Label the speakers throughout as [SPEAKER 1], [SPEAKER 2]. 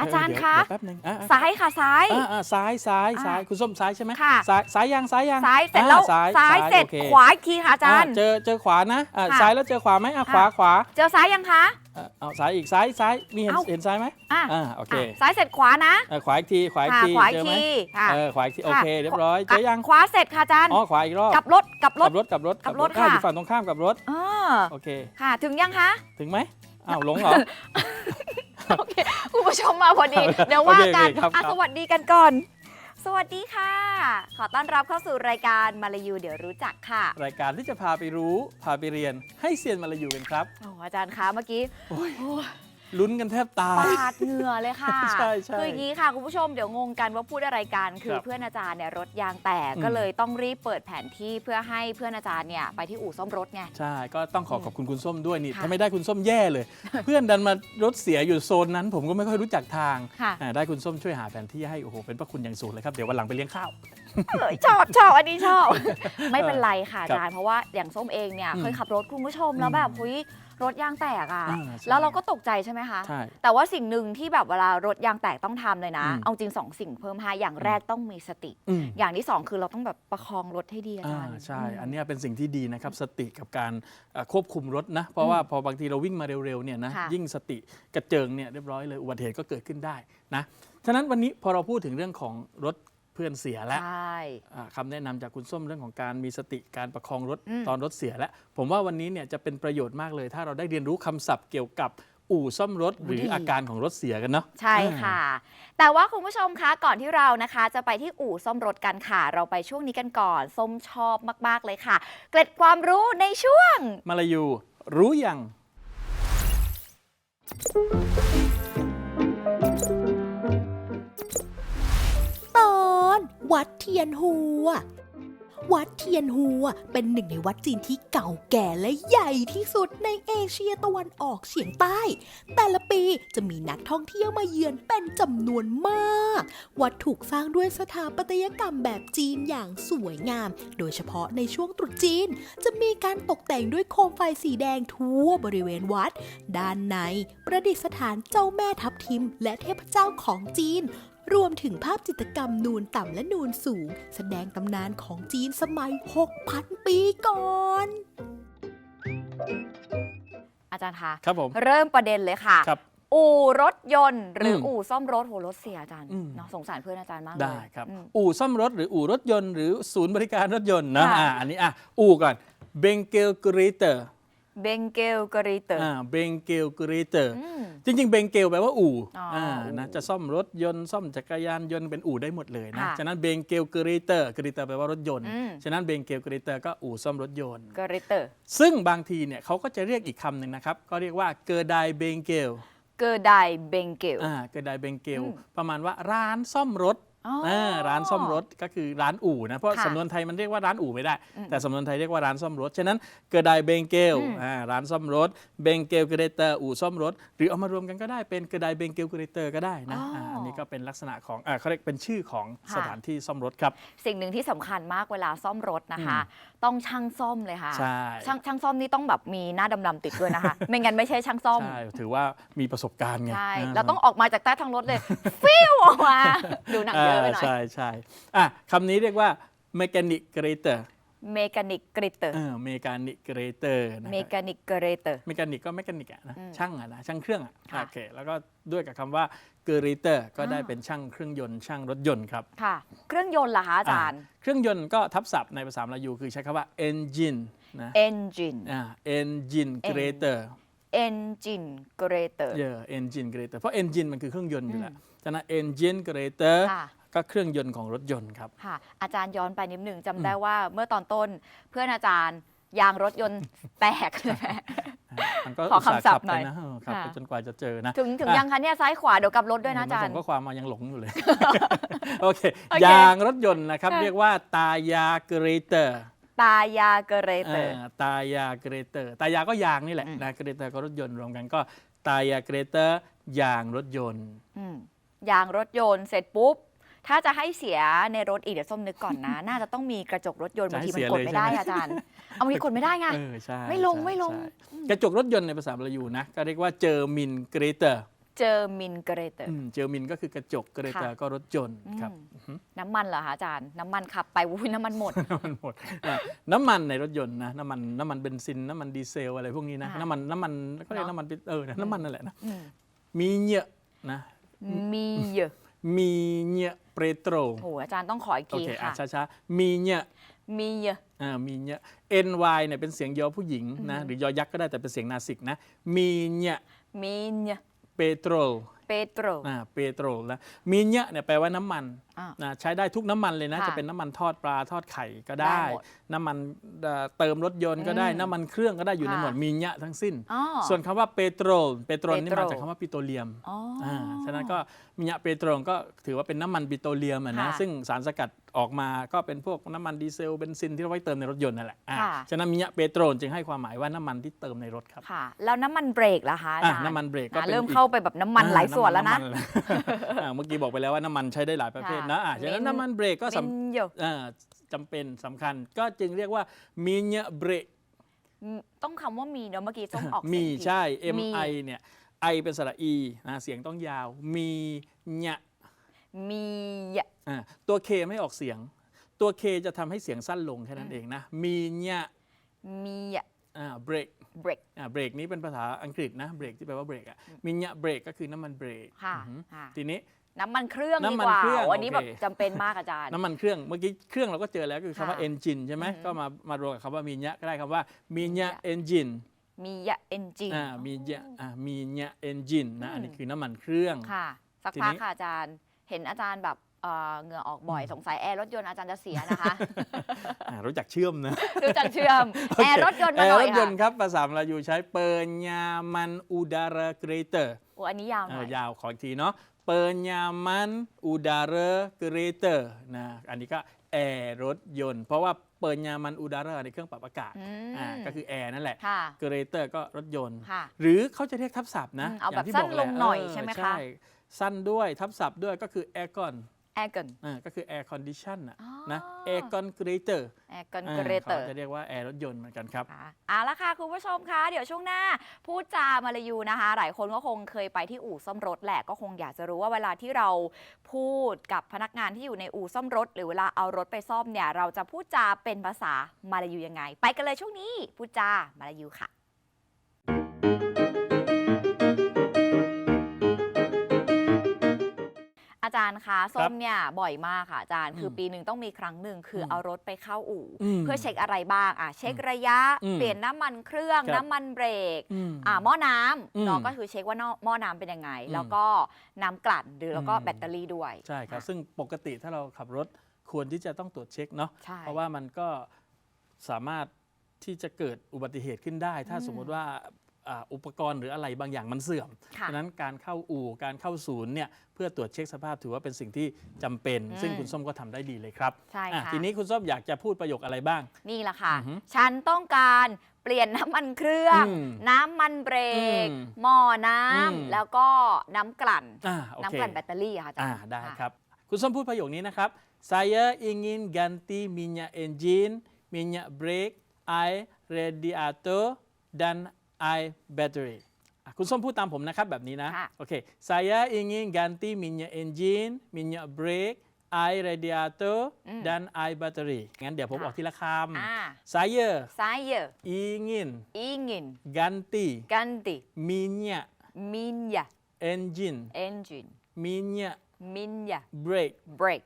[SPEAKER 1] อาจารย์
[SPEAKER 2] เดี๋ว
[SPEAKER 1] คะ
[SPEAKER 2] เดี๋ยวแป๊บนึงอะอะ
[SPEAKER 1] ซ้ายค่ะซ้าย
[SPEAKER 2] อะอะซ้ายซ้าย
[SPEAKER 1] อะ
[SPEAKER 2] ซ้ายคุณส้มซ้ายใช่ไหม
[SPEAKER 1] ค่ะ
[SPEAKER 2] ซ้ายซ้ายยังซ้ายยัง
[SPEAKER 1] ซ้ายเสร็จ
[SPEAKER 2] อะ
[SPEAKER 1] แล้ว
[SPEAKER 2] ซ้าย
[SPEAKER 1] ซ้ายเสร็จ
[SPEAKER 2] โอค
[SPEAKER 1] ขวาอีกทีค่ะอาจารย์
[SPEAKER 2] อะเจอเจอขวานะอะ
[SPEAKER 1] ค่ะ
[SPEAKER 2] ซ้ายแล้วเจอขวาไหมอะขวา
[SPEAKER 1] ค่ะ
[SPEAKER 2] ขวา
[SPEAKER 1] เจอซ้ายยังคะ
[SPEAKER 2] อะเอาซ้ายอีกซ้ายซ้ายมีเห็น
[SPEAKER 1] เอ้า
[SPEAKER 2] เห็นซ้ายไหม
[SPEAKER 1] อะ
[SPEAKER 2] อ่าโอเค
[SPEAKER 1] อะซ้ายเสร็จขวานะ
[SPEAKER 2] อะขวาอีกทีขวาอีก
[SPEAKER 1] ค่ะ
[SPEAKER 2] ที
[SPEAKER 1] ขวาอี
[SPEAKER 2] เจ
[SPEAKER 1] ก
[SPEAKER 2] อไหม
[SPEAKER 1] ทีค่ะ
[SPEAKER 2] เออขวาอีกทีโอ
[SPEAKER 1] ค่ะ
[SPEAKER 2] เคเรียบร้อยเจอยัง
[SPEAKER 1] ขวาเสร็จค่ะอาจารย์
[SPEAKER 2] อ๋อขวาอีกรอบ
[SPEAKER 1] กลับรถกลับร
[SPEAKER 2] กลั
[SPEAKER 1] ถ
[SPEAKER 2] บรถกลับรถ
[SPEAKER 1] กลับรถ
[SPEAKER 2] อ่
[SPEAKER 1] ค่ะ
[SPEAKER 2] อยู่ฝั่งตรงข้ามกับรถ
[SPEAKER 1] เออ
[SPEAKER 2] โอเค
[SPEAKER 1] ค่ะ ถึงยังคะ
[SPEAKER 2] ถึงไหม อ้าวหลงเหรอ
[SPEAKER 1] โอเคคุณผู้ชมมาพอดี เดี๋ยวว่า
[SPEAKER 2] โอเค
[SPEAKER 1] กัน
[SPEAKER 2] โอเคครับ
[SPEAKER 1] อะ
[SPEAKER 2] ครับ
[SPEAKER 1] สวัสดีกันก่อน สวัสดีค่ะ ขอต้อนรับเข้าสู่รายการมาลายูเดี๋ยวรู้จักค่ะ
[SPEAKER 2] รายการที่จะพาไปรู้ พาไปเรียนให้เซียนมาลายูกันครับ
[SPEAKER 1] โอ้อาจารย์คะเมื่อกี้
[SPEAKER 2] โอ้ย
[SPEAKER 1] โอ้ย
[SPEAKER 2] ลุ้นกันแทบตาย
[SPEAKER 1] ปาดเหงื่อเลยค่ะ
[SPEAKER 2] ใช่ใช่
[SPEAKER 1] คืออย่างนี้ค่ะ คุณผู้ชมเดี๋ยวงงกันว่าพูดอะไรกัน คือ
[SPEAKER 2] ครับ
[SPEAKER 1] เพื่อนอาจารย์เนี่ยรถยางแตก
[SPEAKER 2] อืม
[SPEAKER 1] ก็เลยต้องรีบเปิดแผนที่เพื่อให้เพื่อนอาจารย์เนี่ยไปที่อู่ซ่อมรถไง
[SPEAKER 2] ใช่ ก็ต้องขอขอบคุณคุณส้มด้วยนี่
[SPEAKER 1] ค่ะ
[SPEAKER 2] ถ้าไม่ได้คุณส้มแย่เลย เพื่อนดันมารถเสียอยู่โซนนั้น ผมก็ไม่ค่อยรู้จักทาง
[SPEAKER 1] ค่ะ
[SPEAKER 2] อ่าได้คุณส้มช่วยหาแผนที่ให้ โอ้โห เป็นพระคุณอย่างสูงเลยครับ เดี๋ยววันหลังไปเลี้ยงข้าว
[SPEAKER 1] เอ้ยชอบชอบอันนี้ชอบ ไม่เป็นไรค่ะ
[SPEAKER 2] ครับ
[SPEAKER 1] อาจารย์เพราะว่าอย่างส้มเองเนี่ย
[SPEAKER 2] อืม
[SPEAKER 1] เคยขับรถคุณผู้ชมแล้วแบบ
[SPEAKER 2] อืม
[SPEAKER 1] หุย รถยางแตกอะ
[SPEAKER 2] อ่าใช่
[SPEAKER 1] แล้วเราก็ตกใจใช่ไหมคะ
[SPEAKER 2] ใช่
[SPEAKER 1] แต่ว่าสิ่งหนึ่งที่แบบเวลารถยางแตกต้องทำเลยนะ
[SPEAKER 2] อืม
[SPEAKER 1] เอาจริงสองสิ่งเพิ่มให้อย่างแรกต้องมีสติ
[SPEAKER 2] อืม
[SPEAKER 1] อย่างที่สองคือเราต้องแบบประคองรถให้ดีอา
[SPEAKER 2] อ่า
[SPEAKER 1] จารย์
[SPEAKER 2] ใช่
[SPEAKER 1] ม
[SPEAKER 2] อันเนี้ยเป็นสิ่งที่ดีนะครับสติกับการเอ่อควบคุมรถนะ เพราะว่าพอบางทีเราวิ่งมาเร็วๆเนี่ยนะ
[SPEAKER 1] ค่ะ
[SPEAKER 2] ยิ่งสติกระเจิงเนี่ยเรียบร้อยเลยอุบัติเหตุก็เกิดขึ้นได้นะฉะนั้นวันนี้พอเราพูดถึงเรื่องของรถเพื่อนเสียแล้ว
[SPEAKER 1] ใช่
[SPEAKER 2] อ่าคำแนะนำจากคุณส้มเรื่องของการมีสติการประคองรถ
[SPEAKER 1] อืม
[SPEAKER 2] ตอนรถเสียแล้ว ผมว่าวันนี้เนี่ยจะเป็นประโยชน์มากเลย ถ้าเราได้เรียนรู้คำศัพท์เกี่ยวกับอู่ซ่อมรถหรืออาการของรถเสียกันเนาะ
[SPEAKER 1] ใช่ค่ะ แต่ว่าคุณผู้ชมคะก่อนที่เรานะคะ จะไปที่อู่ซ่อมรถกันค่ะ เราไปช่วงนี้กันก่อนส้มชอบมาก ๆ เลยค่ะ เกร็ดความรู้ในช่วง
[SPEAKER 2] มาลายูรู้ยัง
[SPEAKER 3] วัดเทียนหัว วัดเทียนหัวเป็นหนึ่งในวัดจีนที่เก่าแก่และใหญ่ที่สุดในเอเชียตะวันออกเฉียงใต้ แต่ละปีจะมีนักท่องเที่ยวมาเยือนเป็นจำนวนมาก วัดถูกสร้างด้วยสถาปัตยกรรมแบบจีนอย่างสวยงาม โดยเฉพาะในช่วงตรุษจีน จะมีการตกแต่งด้วยโคมไฟสีแดงทั่วบริเวณวัด ด้านในประดิษฐานเจ้าแม่ทับทิมและเทพเจ้าของจีน รวมถึงภาพจิตรกรรมนูนต่ำและนูนสูง แสดงตำนานของจีนสมัย 6,000 ปีก่อน
[SPEAKER 1] อาจารย์คะ
[SPEAKER 2] ครับผม
[SPEAKER 1] เริ่มประเด็นเลยค่ะ
[SPEAKER 2] ครับ
[SPEAKER 1] อู่รถยนต์ หรืออ
[SPEAKER 2] ม
[SPEAKER 1] อู่ซ่อมรถโหรถเสียอาจารย์
[SPEAKER 2] อืม
[SPEAKER 1] เนาะสงสารเพื่อนอาจารย์มากเลย
[SPEAKER 2] ได้ครับ
[SPEAKER 1] อืม
[SPEAKER 2] อู่ซ่อมรถหรืออู่รถยนต์หรือศูนย์บริการรถยนต์นะ
[SPEAKER 1] ค่ะ
[SPEAKER 2] อ่าอันนี้อะอู่ก่อนเบงเกลกรีเตอร์
[SPEAKER 1] เบงเกลกรีเตอร์
[SPEAKER 2] อ่าเบงเกลกรีเตอร์
[SPEAKER 1] อืม
[SPEAKER 2] จริงๆ เบงเกลแปลว่าอู่
[SPEAKER 1] อ๋ออ่า
[SPEAKER 2] นะจะซ่อมรถยนต์ซ่อมจักรยานยนต์เป็นอู่ได้หมดเลยนะ
[SPEAKER 1] ค่ะ
[SPEAKER 2] ฉะนั้นเบงเกลกรีเตอร์กรีเตอร์แปลว่ารถยนต์
[SPEAKER 1] อืม
[SPEAKER 2] ฉะนั้นเบงเกลกรีเตอร์ก็อู่ซ่อมรถยนต์
[SPEAKER 1] กรีเตอร์
[SPEAKER 2] ซึ่งบางทีเนี่ยเขาก็จะเรียกอีกคำหนึ่งนะครับ ก็เรียกว่าเกอร์ไดเบงเกล
[SPEAKER 1] เกอร์ไดเบงเกล
[SPEAKER 2] อ่าเกอร์ไดเบงเกล
[SPEAKER 1] อืม
[SPEAKER 2] ประมาณว่าร้านซ่อมรถ
[SPEAKER 1] อ๋ออ่า
[SPEAKER 2] ร้านซ่อมรถก็คือร้านอู่นะเพราะ
[SPEAKER 1] ค่ะ
[SPEAKER 2] สำนวนไทยมันเรียกว่าร้านอู่ไม่ได้
[SPEAKER 1] อืม
[SPEAKER 2] แต่สำนวนไทยเรียกว่าร้านซ่อมรถฉะนั้นเกอร์ไดเบงเกล
[SPEAKER 1] อืม
[SPEAKER 2] อ่าร้านซ่อมรถเบงเกลเกเรเตอร์อู่ซ่อมรถ หรือเอามารวมกันก็ได้เป็นเกอร์ไดเบงเกลเกเรเตอร์ก็ได้นะ
[SPEAKER 1] อ๋ออ่า
[SPEAKER 2] อั นนี้ก็เป็นลักษณะของอ่าเขาเรียกเป็นชื่อของ
[SPEAKER 1] ค่ะ
[SPEAKER 2] สถานที่ซ่อมรถครับ
[SPEAKER 1] สิ่งหนึ่งที่สำคัญมากเวลาซ่อมรถนะคะ ต้องช่างซ่อมเลยค่ะ
[SPEAKER 2] ใช่
[SPEAKER 1] ช่างช่างซ่อมนี่ต้องแบบมีหน้าดำๆติดด้วยนะคะ ไม่งั้นไม่ใช่ช่างซ่อม
[SPEAKER 2] ใช่ถือว่ามีประสบการณ์ไง
[SPEAKER 1] ใช่าเราต้องออกมาจากใต้ทางรถเลย ฟิวออกมา ดูหนังเยอะไปหน่อย
[SPEAKER 2] ใช่ใช่อะคำนี้เรียกว่า mechanic grader
[SPEAKER 1] เมกานิกกริเตอร์
[SPEAKER 2] เออ mechanic grader นะ
[SPEAKER 1] เมกานิกกรเตอร์
[SPEAKER 2] เมกานิกก็ mechanic อะนะ
[SPEAKER 1] อืม
[SPEAKER 2] ช่างอะนะช่างเครื่องอะ
[SPEAKER 1] ค่ะ
[SPEAKER 2] โอเคแล้วก็ด้วยกับคำว่า grader ก็ได้
[SPEAKER 1] อ่า
[SPEAKER 2] เป็นช่างเครื่องยนต์ช่างรถยนต์ครับ
[SPEAKER 1] ค่ะ เครื่องยนต์ล่ะคะอาจารย์
[SPEAKER 2] อ่เครื่องยนต์ก็ทับศัพท์ในภาษามลายูคือใช้คำว่า engine นะ
[SPEAKER 1] engine
[SPEAKER 2] อ่า engine grader
[SPEAKER 1] engine กรเตอร์
[SPEAKER 2] เยอ engine grader เพราะ engine มันคือเครื่องยนต์อยู่แล้วฉะนั้น engine grader
[SPEAKER 1] ค่ะ
[SPEAKER 2] ก็เครื่องยนต์ของรถยนต์ครับ
[SPEAKER 1] ค่ะ อาจารย์ย้อนไปนิดหนึ่งจำได้ว่าเมื่อตอนต้นเพื่อนอาจารย์ยางรถยนต์แตกใช่ไหม
[SPEAKER 2] อมันก็
[SPEAKER 1] ขอ
[SPEAKER 2] อุตส่าห์
[SPEAKER 1] คำศั
[SPEAKER 2] ขั
[SPEAKER 1] พท์หน่อย
[SPEAKER 2] ไปนะเออขับไป
[SPEAKER 1] ค่ะ
[SPEAKER 2] จนกว่าจะเจอนะ
[SPEAKER 1] ถึงถึง
[SPEAKER 2] อะ
[SPEAKER 1] ยังคะเนี่ยซ้ายขวาเดี๋ยวกลับรถด้วยนะอาจาร
[SPEAKER 2] ส่
[SPEAKER 1] ย์
[SPEAKER 2] งข้อความมายังหลงอยู่เลย โอเค
[SPEAKER 1] โอเค
[SPEAKER 2] ยางรถยนต์นะครับ
[SPEAKER 1] ค่ะ
[SPEAKER 2] เรียกว่าตายาเกรเตอร์
[SPEAKER 1] ตายาเกเรเตอร์
[SPEAKER 2] ตายาเกรเตอร์ ตายาก็ยางนี่แหละ
[SPEAKER 1] อืม
[SPEAKER 2] นะเกรเตอร์ก็รถยนต์รวมกันก็ตายาเกรเตอร์ยางรถยนต์
[SPEAKER 1] อืมยางรถยนต์เสร็จปุ๊บ ถ้าจะให้เสียในรถอีกเดี๋ยวส้มนึกก่อนนะ น่าจะต้องมีกระจกรถยนต์
[SPEAKER 2] จะ
[SPEAKER 1] บาง
[SPEAKER 2] ให้
[SPEAKER 1] ทีมัน
[SPEAKER 2] เสีย
[SPEAKER 1] กด
[SPEAKER 2] เลย
[SPEAKER 1] ไม่
[SPEAKER 2] ใช่
[SPEAKER 1] ได้
[SPEAKER 2] ไหม
[SPEAKER 1] อาจารย์ เอาบางทีกดไม่ได้ไง
[SPEAKER 2] เออใช่
[SPEAKER 1] ไม่ลง
[SPEAKER 2] ใช่
[SPEAKER 1] ไม่ลง
[SPEAKER 2] ใช่กระจกรถยนต์ในภาษาบาลียูนะ ก็เรียกว่าเจอมินเกรเตอร์
[SPEAKER 1] เจอมินเกเรเตอร์
[SPEAKER 2] เจอมินก็คือกระจกเกรเตอร์
[SPEAKER 1] ค่ะ
[SPEAKER 2] ก็รถยนต์ครับ
[SPEAKER 1] อืมน้ำมันเหรอคะอาจารย์ น้ำมันขับไปวุ้ยน้ำมันหมด
[SPEAKER 2] น้ำมันหมดอะน้ำมันในรถยนต์นะน้ำมันน้ำมันเบนซินน้ำมันดีเซลอะไรพวกนี้นะ
[SPEAKER 1] ค่ะ
[SPEAKER 2] น้ำมันน้ำมันก็เรียก
[SPEAKER 1] เนอะ
[SPEAKER 2] น้ำมันปิเออน้ำมันนั่นแหละนะ
[SPEAKER 1] อืม
[SPEAKER 2] มีเยอะนะ
[SPEAKER 1] มีเยอะ
[SPEAKER 2] มีเยอะ เปโตร
[SPEAKER 1] โอ้โหอาจารย์ต้องขออีก
[SPEAKER 2] โอ
[SPEAKER 1] ที
[SPEAKER 2] เคอะ
[SPEAKER 1] ค่ะ
[SPEAKER 2] ช้าๆมีเยอะ
[SPEAKER 1] มีเยอะ
[SPEAKER 2] อ่ามีเยอะ ny เนี่ยเป็นเสียงยอผู้หญิงนะหรือยอยักษ์ก็ได้แต่เป็นเสียงนาสิกนะมีเยอะ
[SPEAKER 1] มีเยอะ
[SPEAKER 2] เปโตร
[SPEAKER 1] เปโตร
[SPEAKER 2] อ่าเปโตรนะมีเยอะเนี่ยแปลว่าน้ำมัน
[SPEAKER 1] อ่า
[SPEAKER 2] นะใช้ได้ทุกน้ำมันเลยนะ
[SPEAKER 1] ค่ะ
[SPEAKER 2] จะเป็นน้ำมันทอดปลาทอดไข่ก็ได้
[SPEAKER 1] ได้หมด
[SPEAKER 2] น้ำมันเอ่อเติมรถยนต์ก็ได้
[SPEAKER 1] อืม
[SPEAKER 2] น้ำมันเครื่องก็ได้อยู่ใน
[SPEAKER 1] ค่ะ
[SPEAKER 2] หมวดมีเยอะทั้งสิ้น
[SPEAKER 1] อ๋อ
[SPEAKER 2] ส่วนคำว่าเปโตรเปโตรนี่
[SPEAKER 1] เปโตร
[SPEAKER 2] มาจากคำว่าปิโตรเลียม
[SPEAKER 1] อ๋ออ
[SPEAKER 2] อ่าฉะนั้นก็มีเยอะเปโตรก็ถือว่าเป็นน้ำมันปิโตรเลียมอะนะ
[SPEAKER 1] ค่ะ
[SPEAKER 2] ซึ่งสารสกัดออกมาก็เป็นพวกน้ำมันดีเซลเบนซินที่เราไว้เติมในรถยนต์นั่นแหละอ่า
[SPEAKER 1] ค่ะ
[SPEAKER 2] ฉะนั้นมีเยอะเปโตรจึงให้ความหมายว่าน้ำมันที่เติมในรถครับ
[SPEAKER 1] ค่ะ แล้วน้ำมันเบรกล่ะคะอา
[SPEAKER 2] อะ
[SPEAKER 1] จารย์
[SPEAKER 2] น้ำมันเบรกก็
[SPEAKER 1] อะ
[SPEAKER 2] เป็น
[SPEAKER 1] เริ่ม
[SPEAKER 2] อีก
[SPEAKER 1] เข้าไปแบบน้ำมันหลายส่วนแล้วนะำ
[SPEAKER 2] มัอ่าเมื่อกี้บอกไปแล้วว่าน้ำมันใช้ได้หลายประเภทนะอะ
[SPEAKER 1] ค่ะ
[SPEAKER 2] ฉะนั้น
[SPEAKER 1] มิน
[SPEAKER 2] น้ำมันเบรกก็สำ
[SPEAKER 1] มินเยอะ
[SPEAKER 2] อ่าจำเป็นสำคัญก็จึงเรียกว่ามีเนยเบรก
[SPEAKER 1] อืมต้องคำว่ามีเนาะเมื่อกี้ส้มออกเสียง
[SPEAKER 2] มี
[SPEAKER 1] ผิด
[SPEAKER 2] ใช่ M
[SPEAKER 1] มี
[SPEAKER 2] I เนี่ย I เป็นสระ E นะเสียงต้องยาว มีเนย
[SPEAKER 1] มีเยอะ
[SPEAKER 2] อ่าตัว K ไม่ออกเสียง ตัว K จะทำให้เสียงสั้นลงแค่นั้นเองนะมีเนย
[SPEAKER 1] มีเยอะ
[SPEAKER 2] อ่าเบรก
[SPEAKER 1] เบรก
[SPEAKER 2] อ่าเบรกนี้เป็นภาษาอังกฤษนะเบรกที่แปลว่าเบรกอะมีเนยเบรกก็คือน้ำมันเบรก
[SPEAKER 1] ค่ะ
[SPEAKER 2] อือหือ
[SPEAKER 1] ค่ะ
[SPEAKER 2] ทีนี้
[SPEAKER 1] น้ำมันเครื่องดี
[SPEAKER 2] น้ำมัน
[SPEAKER 1] กว่า
[SPEAKER 2] เครื่อง
[SPEAKER 1] โอันนี้
[SPEAKER 2] โอ
[SPEAKER 1] แบ
[SPEAKER 2] เค
[SPEAKER 1] บจำเป็นมากอาจารย์
[SPEAKER 2] น้ำมันเครื่องเมื่อกี้เครื่องเราก็เจอแล้วคือคำว่า
[SPEAKER 1] ค่ะ
[SPEAKER 2] engine ใช่ไหม
[SPEAKER 1] อือหือ
[SPEAKER 2] ก็มามารวมกับคำว่ามีเนยก็ได้คำว่ามีเนย
[SPEAKER 1] มีเนย
[SPEAKER 2] engine
[SPEAKER 1] มีเยอะเอนจิน
[SPEAKER 2] อ่ามีเยอะอ่ามีเนย engine นะอันนี้คือน้ำมันเครื่อง
[SPEAKER 1] ค่ะ สัก
[SPEAKER 2] ที
[SPEAKER 1] พัก
[SPEAKER 2] นี้
[SPEAKER 1] ค่ะอาจารย์ เห็นอาจารย์แบบเอ่อเหงื่อออกบ่อยสงสัยแอร์รถยนต์อาจารย์จะเสียนะคะ
[SPEAKER 2] อ่ารู้จักเชื่อมนะ
[SPEAKER 1] ดูจักเชื่อมแอร์รถยนต์
[SPEAKER 2] แอ
[SPEAKER 1] มาห
[SPEAKER 2] ร์
[SPEAKER 1] น่อ
[SPEAKER 2] ร
[SPEAKER 1] ย
[SPEAKER 2] ถย
[SPEAKER 1] ค่ะ
[SPEAKER 2] นต์ครับภาษามลายูใช้เปิญญามันอุดาระเกรเตอร์
[SPEAKER 1] โอ้อันนี้ยาวหน่อย
[SPEAKER 2] ยาวขออีกทีเนาะ เปิญญามันอุดาระเกรเตอร์นะอันนี้ก็แอร์รถยนต์ เพราะว่าเปิญญามันอุดาระในเครื่องปรับอากาศ
[SPEAKER 1] อืม
[SPEAKER 2] อ่าก็คือแอร์นั่นแหละ
[SPEAKER 1] ค่ะ
[SPEAKER 2] เกรเตอร์ก็รถยนต์
[SPEAKER 1] ค่ะ
[SPEAKER 2] หรือเขาจะเรียกทับศัพท์นะ
[SPEAKER 1] อืมเอา
[SPEAKER 2] ย่
[SPEAKER 1] แบบ
[SPEAKER 2] ที่
[SPEAKER 1] สั้น
[SPEAKER 2] บกแห
[SPEAKER 1] ล
[SPEAKER 2] ละ
[SPEAKER 1] งหน่อย
[SPEAKER 2] เใช่
[SPEAKER 1] ไหมคะ
[SPEAKER 2] ใช่ สั้นด้วยทับศัพท์ด้วยก็คือแอร์กอน
[SPEAKER 1] แอร์กัน
[SPEAKER 2] อ่าก็คือแอร์คอนดิชัน
[SPEAKER 1] อ๋อ
[SPEAKER 2] นะแอร์กอนเกรเตอร์
[SPEAKER 1] แอร์กันเกรเตอร์
[SPEAKER 2] จะเรียกว่าแอร์รถยนต์เหมือนกันครับ
[SPEAKER 1] ค่ะเอาละค่ะ คุณผู้ชมคะ เดี๋ยวช่วงหน้า พูดจามาลายูนะคะ หลายคนก็คงเคยไปที่อู่ซ่อมรถแหละ ก็คงอยากจะรู้ว่าเวลาที่เราพูดกับพนักงานที่อยู่ในอู่ซ่อมรถ หรือเวลาเอารถไปซ่อมเนี่ย เราจะพูดจาเป็นภาษามาลายูยังไง ไปกันเลยช่วงนี้ พูดจามาลายูค่ะ อาจารย์คะส้มเนี่ยบ่อยมากค่ะอาจารย์ คืออ
[SPEAKER 2] ม
[SPEAKER 1] ปีหนึ่งต้องมีครั้งหนึ่งคืออ
[SPEAKER 2] ม
[SPEAKER 1] เอารถไปเข้าอู่
[SPEAKER 2] อืม
[SPEAKER 1] เพื่อเช็คอะไรบ้างอะเช็คระยะ
[SPEAKER 2] อืม
[SPEAKER 1] เปลี่ยนน้ำมันเครื่อง
[SPEAKER 2] ครับ
[SPEAKER 1] น้ำมันเบรก
[SPEAKER 2] อืม
[SPEAKER 1] อ่าหม้อน้
[SPEAKER 2] อืมำ
[SPEAKER 1] เนาะก็คือเช็คว่าหม้อน้ำเป็นยังไง
[SPEAKER 2] อืม
[SPEAKER 1] แล้วก็น้ำกลั่นหรือแล้วก็
[SPEAKER 2] อืม
[SPEAKER 1] แบตเตอรี่ด้วย
[SPEAKER 2] ใช่ครับ
[SPEAKER 1] อะ
[SPEAKER 2] ซึ่งปกติถ้าเราขับรถควรที่จะต้องตรวจเช็คเนาะ
[SPEAKER 1] ใช่
[SPEAKER 2] เพราะว่ามันก็สามารถที่จะเกิดอุบัติเหตุขึ้นได้ ถ้า
[SPEAKER 1] อืม
[SPEAKER 2] สมมติว่า อ่าอุปกรณ์หรืออะไรบางอย่างมันเสื่อม
[SPEAKER 1] ค่ะ
[SPEAKER 2] ฉะนั้นการเข้าอู่การเข้าศูนย์เนี่ยเพื่อตรวจเช็คสภาพถือว่าเป็นสิ่งที่จำเป็น
[SPEAKER 1] อืม
[SPEAKER 2] ซึ่งคุณส้มก็ทำได้ดีเลยครับ
[SPEAKER 1] ใช่
[SPEAKER 2] อะ
[SPEAKER 1] ค่ะ
[SPEAKER 2] ทีนี้คุณส้มอยากจะพูดประโยคอะไรบ้าง
[SPEAKER 1] นี่แหละค่ะ
[SPEAKER 2] อือหือ
[SPEAKER 1] ฉันต้องการเปลี่ยนน้ำมันเครื่อง
[SPEAKER 2] อืม
[SPEAKER 1] น้ำมันเบรก
[SPEAKER 2] อืม
[SPEAKER 1] หม้อน้
[SPEAKER 2] อืมำ
[SPEAKER 1] แล้วก็น้ำกลั่น
[SPEAKER 2] อ่าโอ
[SPEAKER 1] น้ำ
[SPEAKER 2] เค
[SPEAKER 1] กลั่นแบตเตอรี่อะค่ะอาจาร
[SPEAKER 2] อ่า
[SPEAKER 1] ย์
[SPEAKER 2] ได้ะครับ คุณส้มพูดประโยคนี้นะครับ saya ingin ganti minyak engine minyak brake air radiator dan air battery อะคุณส้มพูดตามผมนะครับแบบนี้นะ
[SPEAKER 1] ค่ะ
[SPEAKER 2] โอเค saya ingin ganti minyak engine minyak brake air radiator
[SPEAKER 1] อืม
[SPEAKER 2] dan air battery งั้นเดี๋ยวผม
[SPEAKER 1] ค่ะ
[SPEAKER 2] ออกทีละค
[SPEAKER 1] อ่าำ
[SPEAKER 2] saya
[SPEAKER 1] ซ้ายเยอะ
[SPEAKER 2] ingin
[SPEAKER 1] อิงิน
[SPEAKER 2] ganti
[SPEAKER 1] กันติ
[SPEAKER 2] minyak
[SPEAKER 1] มินยา
[SPEAKER 2] engine
[SPEAKER 1] เอนจิน
[SPEAKER 2] minyak
[SPEAKER 1] มินยา
[SPEAKER 2] brake
[SPEAKER 1] เบรก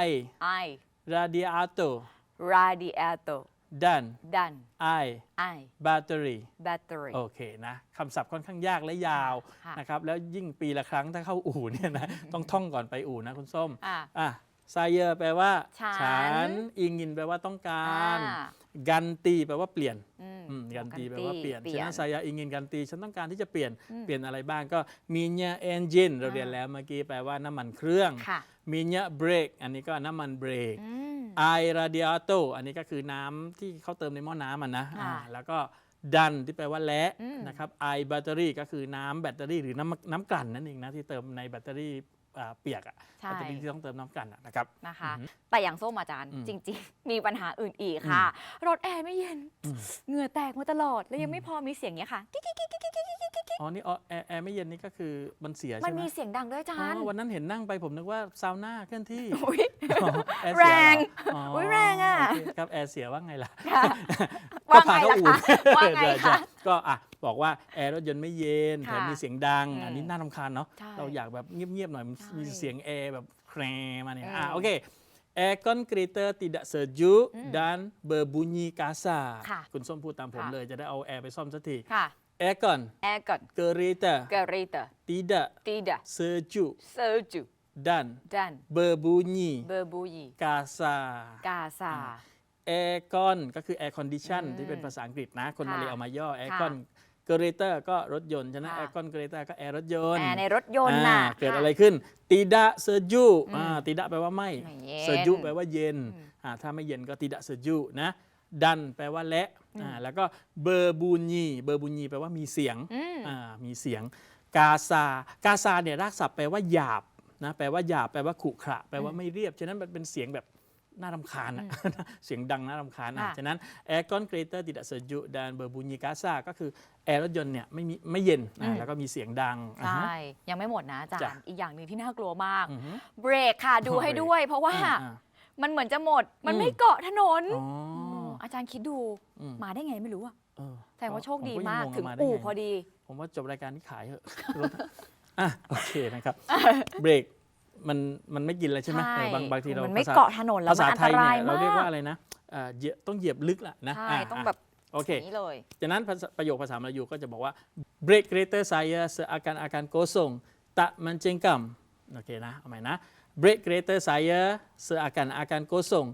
[SPEAKER 2] air
[SPEAKER 1] ไอ
[SPEAKER 2] radiator
[SPEAKER 1] ราดิเอโต
[SPEAKER 2] dan
[SPEAKER 1] ดัน
[SPEAKER 2] air
[SPEAKER 1] ไอ
[SPEAKER 2] battery
[SPEAKER 1] แบตเตอรี่
[SPEAKER 2] โอเคนะคำศัพท์ค่อนข้างยากและยาว
[SPEAKER 1] ค่ะ
[SPEAKER 2] นะครับแล้วยิ่งปีละครั้งถ้าเข้าอู่เนี่ยนะต้องท่องก่อนไปอู่นะคุณส้ม
[SPEAKER 1] อ่า
[SPEAKER 2] อะซายเยอร์แปลว่า
[SPEAKER 1] ฉัน
[SPEAKER 2] นอิงยินแปลว่าต้องการ
[SPEAKER 1] อ่า
[SPEAKER 2] กันตีแปลว่าเปลี่ยน
[SPEAKER 1] อืม
[SPEAKER 2] อืม กันตี
[SPEAKER 1] ganti
[SPEAKER 2] แปลว่าเปลี่ยน
[SPEAKER 1] เปลี่ยน
[SPEAKER 2] ฉะนั้น saya ingin ganti ฉันต้องการที่จะเปลี่ยน
[SPEAKER 1] อืม
[SPEAKER 2] เปลี่ยนอะไรบ้างก็ minyak engine เรา
[SPEAKER 1] อ่า
[SPEAKER 2] เรียนแล้วเมื่อกี้แปลว่าน้ำมันเครื่อง
[SPEAKER 1] ค่ะ
[SPEAKER 2] minyak brake อันนี้ก็น้ำมันเบรก
[SPEAKER 1] อืม
[SPEAKER 2] i radiator อันนี้ก็คือน้ำที่เขาเติมในหม้อน้ำอะนะ
[SPEAKER 1] ค่ะ
[SPEAKER 2] อ่าแล้วก็ดันที่แปลว่าและ
[SPEAKER 1] อืม
[SPEAKER 2] นะครับ i battery ก็คือน้ำแบตเตอรี่หรือน้ำน้ำกลั่นนั่นเองนะที่เติมในแบตเตอรี่ อ่าเปียกอะ
[SPEAKER 1] ใช่
[SPEAKER 2] จะเป็นที่ต้องเติมน้ำกันนะครับ
[SPEAKER 1] นะคะ
[SPEAKER 2] อือ
[SPEAKER 1] แต่อย่างโซ่มอาจารย์
[SPEAKER 2] อืม
[SPEAKER 1] จริง ๆ มีปัญหาอื่นอีกค่ะ รถแอร์ไม่เย็นเหงื่อแตกมาตลอด แล้วยังไม่พอมีเสียงเนี้ยค่ะ
[SPEAKER 2] อ๋อนี่อ๋อแอร์ไม่เย็นนี่ก็คือมันเสีย
[SPEAKER 1] มั
[SPEAKER 2] ใช่
[SPEAKER 1] น
[SPEAKER 2] ไหม
[SPEAKER 1] มีเสียงดังด้วยอาจารย์
[SPEAKER 2] วันนั้นเห็นนั่งไปผมนึกว่าซาวน่าเคลื่อนที่แร
[SPEAKER 1] ง
[SPEAKER 2] อุ้
[SPEAKER 1] ยแรงอะ
[SPEAKER 2] ครับแอร์เสียว่าไงล่ะ
[SPEAKER 1] ว่าไงล่ะ
[SPEAKER 2] ก็ผ่าน
[SPEAKER 1] เอู่ว่าไง
[SPEAKER 2] ใช่ะ ก็อะบอกว่าแอร์รถยนต์ไม่เย็นแถม
[SPEAKER 1] ค่ะ
[SPEAKER 2] มีเสียงดัง
[SPEAKER 1] อืม
[SPEAKER 2] อันนี้น่ารำคาญเนาะ
[SPEAKER 1] ใช่
[SPEAKER 2] เราอยากแบบเงียบๆหน่อยมัน
[SPEAKER 1] ใช่
[SPEAKER 2] มีเสียงแอร์แบบแครมาเนี่ย
[SPEAKER 1] อืม
[SPEAKER 2] อะโอเค Aircon kereta tidak sejuk
[SPEAKER 1] อืม
[SPEAKER 2] dan berbunyi kasar
[SPEAKER 1] ค่ะ
[SPEAKER 2] คุณส้มพูดตามผม
[SPEAKER 1] ค่ะ
[SPEAKER 2] เลยจะได้เอาแอร์ไปซ่อมสักที
[SPEAKER 1] ค่ะ
[SPEAKER 2] Aircon
[SPEAKER 1] แอร์ก่อน
[SPEAKER 2] kereta
[SPEAKER 1] เกเรเตอร์
[SPEAKER 2] tidak
[SPEAKER 1] ตีดะ
[SPEAKER 2] sejuk
[SPEAKER 1] เซอร์จู
[SPEAKER 2] dan
[SPEAKER 1] ดัน
[SPEAKER 2] berbunyi
[SPEAKER 1] เบอร์บูยี
[SPEAKER 2] kasar
[SPEAKER 1] กาซา
[SPEAKER 2] แอร์กอนก็คือแอร์คอนดิชัน
[SPEAKER 1] อืม
[SPEAKER 2] ที่เป็นภาษาอังกฤษนะ คน
[SPEAKER 1] ค่ะ
[SPEAKER 2] มาเลยเอามาย่อแอร์กอนเกเรเตอร์ก็รถยนต์ ฉะนั้น
[SPEAKER 1] ค่ะ
[SPEAKER 2] แอร์กอนเกเรเตอร์ก็แอร์รถยนต์
[SPEAKER 1] แอร์ในรถยนต์น่ะ
[SPEAKER 2] อ่าเกิด
[SPEAKER 1] ค่
[SPEAKER 2] อะไรขึ้นตีดะเซจู
[SPEAKER 1] อืม
[SPEAKER 2] ตีดะแปลว่าไม่
[SPEAKER 1] ไม่เย็น
[SPEAKER 2] เซจูแปลว่าเย็น
[SPEAKER 1] อืม
[SPEAKER 2] อ่าถ้าไม่เย็นก็ตีดะเซจูนะ ดันแปลว่าและ
[SPEAKER 1] อืม
[SPEAKER 2] อ่าแล้วก็เบอร์บูญีเบอร์บูญีแปลว่ามีเสียง
[SPEAKER 1] อืม
[SPEAKER 2] อ่ามีเสียงกาซากาซาเนี่ยรากศัพท์แปลว่าหยาบนะแปลว่าหยาบแปลว่าขรุขระแปลว่าไม่เรียบ ฉะนั้นมันเป็นเสียงแบบ น่ารำคาญอะ เสียงดังน่ารำคาญอะ
[SPEAKER 1] ค่ะ
[SPEAKER 2] ฉะนั้น aircon creator tidak sejuk dan berbunyi kasar ก็คือแอร์รถยนต์เนี่ยไม่มีไม่เย็น
[SPEAKER 1] อื
[SPEAKER 2] อะ
[SPEAKER 1] ม
[SPEAKER 2] แล้วก็มีเสียงดัง
[SPEAKER 1] ใช่
[SPEAKER 2] อ่าฮะ
[SPEAKER 1] ยังไม่หมดนะอาจาร
[SPEAKER 2] จ้ะ
[SPEAKER 1] ย์อีกอย่างหนึ่งที่น่ากลัวมาก
[SPEAKER 2] อือฮึ
[SPEAKER 1] เบรกค่ะดู
[SPEAKER 2] อ๋อ
[SPEAKER 1] ให้
[SPEAKER 2] เบรก
[SPEAKER 1] ด้วย เพราะว่า
[SPEAKER 2] อ่าอ่า
[SPEAKER 1] มันเหมือนจะหมด มัน
[SPEAKER 2] อืม
[SPEAKER 1] ไม่เกาะถนน
[SPEAKER 2] อ๋อ
[SPEAKER 1] มอาจารย์คิดดู
[SPEAKER 2] อืม
[SPEAKER 1] มาได้ไงไม่รู้อะ
[SPEAKER 2] เออ
[SPEAKER 1] แสดงว่าโชคดี
[SPEAKER 2] ผยัง
[SPEAKER 1] มาก
[SPEAKER 2] ง
[SPEAKER 1] ถึงา
[SPEAKER 2] ไอู่ไพ
[SPEAKER 1] อดี
[SPEAKER 2] ผมว่าจบรายการนี้ขายเถอะรถอะโอเคนะครับ เบรก มันมันไม่กินเลยใช่ไหม
[SPEAKER 1] ใช่
[SPEAKER 2] เออบางบางทีเรา
[SPEAKER 1] มันไม่
[SPEAKER 2] ภษ
[SPEAKER 1] เกาะถนนแล้ว
[SPEAKER 2] ภาษา
[SPEAKER 1] มันอัน
[SPEAKER 2] ไท
[SPEAKER 1] ต
[SPEAKER 2] ย
[SPEAKER 1] รา
[SPEAKER 2] เนี่ยยเรา
[SPEAKER 1] มาก
[SPEAKER 2] เรียกว่าอะไรนะเอ่อเหยียบต้องเหยียบลึกล่ะนะ
[SPEAKER 1] ใช่ะต้องะแบบ
[SPEAKER 2] โอเค
[SPEAKER 1] นี้เลย
[SPEAKER 2] จากนั้นภาษาประโยคภาษามลายูก็จะบอกว่า break greater saya seakan akan kosong tak mencengkam โอเคนะเอาใหม่นะ break greater saya seakan akan kosong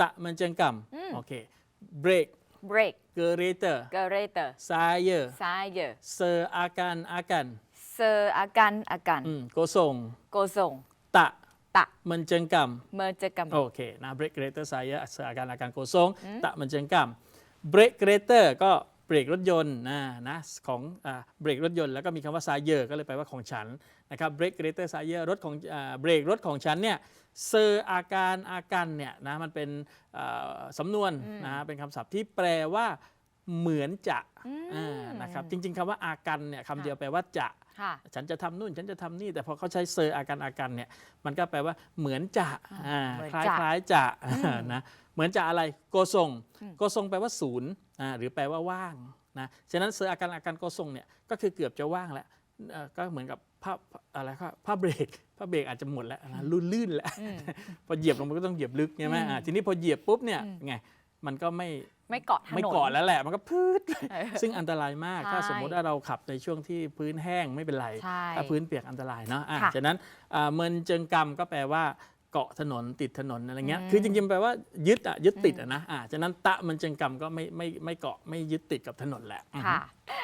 [SPEAKER 2] tak mencengkam
[SPEAKER 1] อืม
[SPEAKER 2] โอเค break
[SPEAKER 1] break
[SPEAKER 2] greater
[SPEAKER 1] เกเรเตอร์
[SPEAKER 2] saya
[SPEAKER 1] ซายเยอ
[SPEAKER 2] seakan akan
[SPEAKER 1] เซอร์อากันอากัน
[SPEAKER 2] อืม kosong
[SPEAKER 1] โกส่ง
[SPEAKER 2] tak
[SPEAKER 1] ตะ
[SPEAKER 2] mencengkam
[SPEAKER 1] เมอร์เจอกัม
[SPEAKER 2] โอเคนะ break greater saya seakan akan kosong tak mencengkam break greater ก็เบรกรถยนต์นะนะของอ่าเบรกรถยนต์แล้วก็มีคำว่า sayer ก็เลยแปลว่าของฉันนะครับ break greater sayer รถของอ่าเบรกรถของฉันเนี่ยเซอร์อาการอากันเนี่ยนะมันเป็นอ่าสำนวนนะเป็นคำศัพท์ที่แปลว่า เหมือนจะอ่านะครับจริง ๆคำว่าอากันเนี่ยคำเดียวแปลว่าจะ
[SPEAKER 1] ค่ะ
[SPEAKER 2] ฉันจะทำนู่นฉันจะทำนี่แต่พอเขาใช้เซอร์อาการอากันเนี่ยมันก็แปลว่าเหมือนจะอ่า
[SPEAKER 1] เหมือน
[SPEAKER 2] คล้าย
[SPEAKER 1] จะ
[SPEAKER 2] คล้ายจะนะเหมือนจะอะไรโกทรง
[SPEAKER 1] อืม
[SPEAKER 2] โกทรงแปลว่าศูนย์อ่าหรือแปลว่าว่างนะฉะนั้นเซอร์อาการอาการโกทรงเนี่ยก็คือเกือบจะว่างแล้วเอ่อก็เหมือนกับผ้าอะไรครับผ้าเบรกผ้าเบรกอาจจะหมดแล้วนะลื่นลื่นแล้ว
[SPEAKER 1] อืม
[SPEAKER 2] พอเหยียบลงมันก็ต้องเหยียบลึกใช่ไหมอ่าทีนี้พอเหยียบปุ๊บเนี่ย
[SPEAKER 1] อืม
[SPEAKER 2] ไงมันก็ไม่
[SPEAKER 1] ไม่เกาะถนน
[SPEAKER 2] ไม่เกาะแล้วแหละมันก็พืด
[SPEAKER 1] เออ
[SPEAKER 2] ซึ่งอันตรายมาก
[SPEAKER 1] ใช่
[SPEAKER 2] ถ้าสมมุติว่าเราขับในช่วงที่พื้นแห้งไม่เป็นไร
[SPEAKER 1] ใช่
[SPEAKER 2] ถ้าพื้นเปียกอันตรายเนาะอะ
[SPEAKER 1] ค่ะ
[SPEAKER 2] ฉะนั้นอ่าเมินเจิงกรรมก็แปลว่า เกาะถนนติดถนนอะไรเงี้ย
[SPEAKER 1] อืม
[SPEAKER 2] คือจริงๆแปลว่ายึดอะยึดติดอะนะอะฉะนั้นตะเมินเจิงกรรมก็ไม่ไม่ไม่เกาะไม่ยึดติดกับถนนแหละอือฮึ
[SPEAKER 1] ค่ะ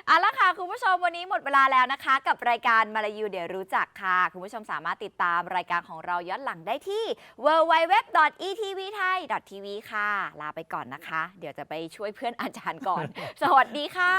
[SPEAKER 1] เอาละค่ะ คุณผู้ชมวันนี้หมดเวลาแล้วนะคะ กับรายการมาลายูเดี๋ยวรู้จักค่ะ คุณผู้ชมสามารถติดตามรายการของเราย้อนหลังได้ที่ www.etvthai.tv ค่ะ ลาไปก่อนนะคะ เดี๋ยวจะไปช่วยเพื่อนอาจารย์ก่อน สวัสดีค่ะ